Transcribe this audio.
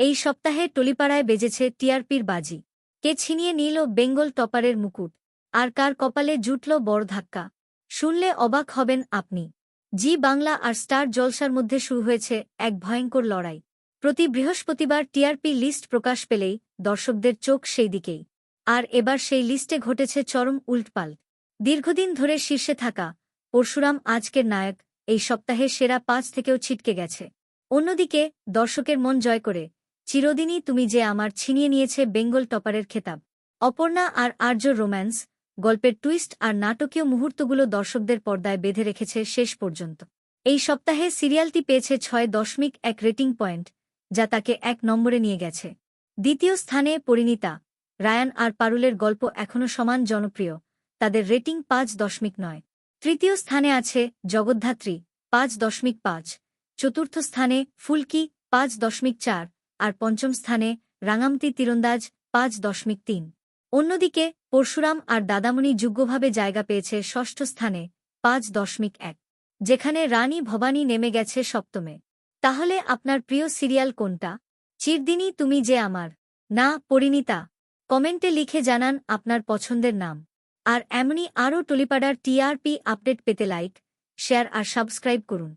এই সপ্তাহে টলিপাড়ায় বেজেছে টিআরপির বাজি। কে ছিনিয়ে নিল বেঙ্গল টপারের মুকুট, আর কার কপালে জুটল বড় ধাক্কা? শুনলে অবাক হবেন আপনি। জি বাংলা আর স্টার জলসার মধ্যে শুরু হয়েছে এক ভয়ঙ্কর লড়াই। প্রতি বৃহস্পতিবার টিআরপি লিস্ট প্রকাশ পেলেই দর্শকদের চোখ সেই দিকেই। আর এবার সেই লিস্টে ঘটেছে চরম উল্টপাল্ট দীর্ঘদিন ধরে শীর্ষে থাকা পরশুরাম আজকের নায়ক এই সপ্তাহে সেরা পাঁচ থেকেও ছিটকে গেছে। অন্যদিকে দর্শকের মন জয় করে চিরদিনই তুমি যে আমার ছিনিয়ে নিয়েছে বেঙ্গল টপারের খেতাব। অপর্ণা আর আর্য রোম্যান্স, গল্পের টুইস্ট আর নাটকীয় মুহূর্তগুলো দর্শকদের পর্দায় বেঁধে রেখেছে শেষ পর্যন্ত। এই সপ্তাহে সিরিয়ালটি পেয়েছে ছয় দশমিক এক রেটিং পয়েন্ট, যা তাকে এক নম্বরে নিয়ে গেছে। দ্বিতীয় স্থানে পরিণীতা, রায়ান আর পারুলের গল্প এখনও সমান জনপ্রিয়, তাদের রেটিং পাঁচ দশমিক নয়। তৃতীয় স্থানে আছে জগদ্ধাত্রী, পাঁচ দশমিক পাঁচ। চতুর্থ স্থানে ফুলকি, পাঁচ দশমিক চার। আর পঞ্চম স্থানে রাঙামতি তীরন্দাজ পাঁচ দশমিক তিন। অন্যদিকে পরশুরাম আর দাদামণি যোগ্যভাবে জায়গা পেয়েছে ষষ্ঠ স্থানে পাঁচ দশমিক এক, যেখানে রানী ভবানী নেমে গেছে সপ্তমে। তাহলে আপনার প্রিয় সিরিয়াল কোনটা? চিরদিনই তুমি যে আমার। না, পরিণীতা। কমেন্টে লিখে জানান আপনার পছন্দের নাম। আর এমনই আরও টলিপাড়ার টিআরপি আপডেট পেতে লাইক, শেয়ার আর সাবস্ক্রাইব করুন।